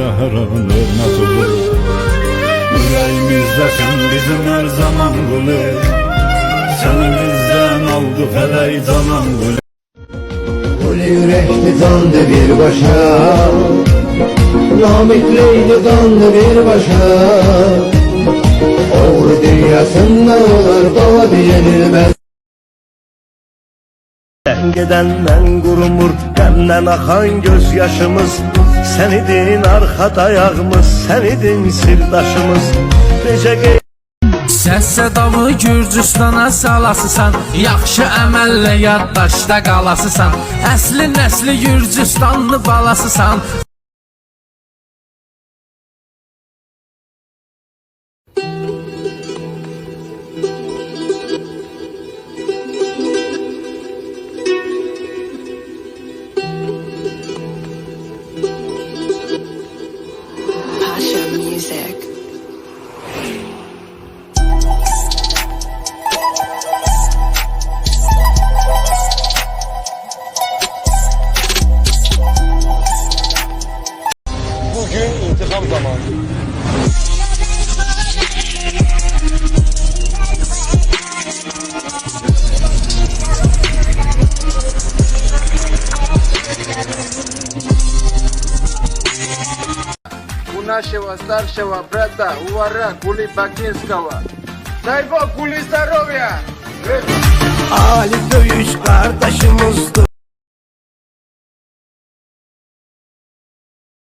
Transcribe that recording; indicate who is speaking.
Speaker 1: an hürmet olur. Yüreğimizdesin bizim her zaman gülü. Seninizden aldı feley zaman gülü.
Speaker 2: Gül yürekli dandı bir başa. Rahmetliydi dandı bir başa. Oğru dünyasında olur doğadı yenilmez
Speaker 3: Dengedenden gurumur Qəmdən axan gözyaşımız Sən idin arxa dayağımız Sən idin sirdaşımız. Necə qey
Speaker 4: Səs davı Gürcüstana salasısan Yaxşı əməllə yaddaşda qalasısan. Əsli nəsli Gürcüstanlı balasısan
Speaker 5: Music.
Speaker 3: Bugün intikam zamanı
Speaker 6: нашего старшего брата Увара Кулипакинского. Дай Бог Кули здоровья!
Speaker 3: Döyüş qardaşımızdır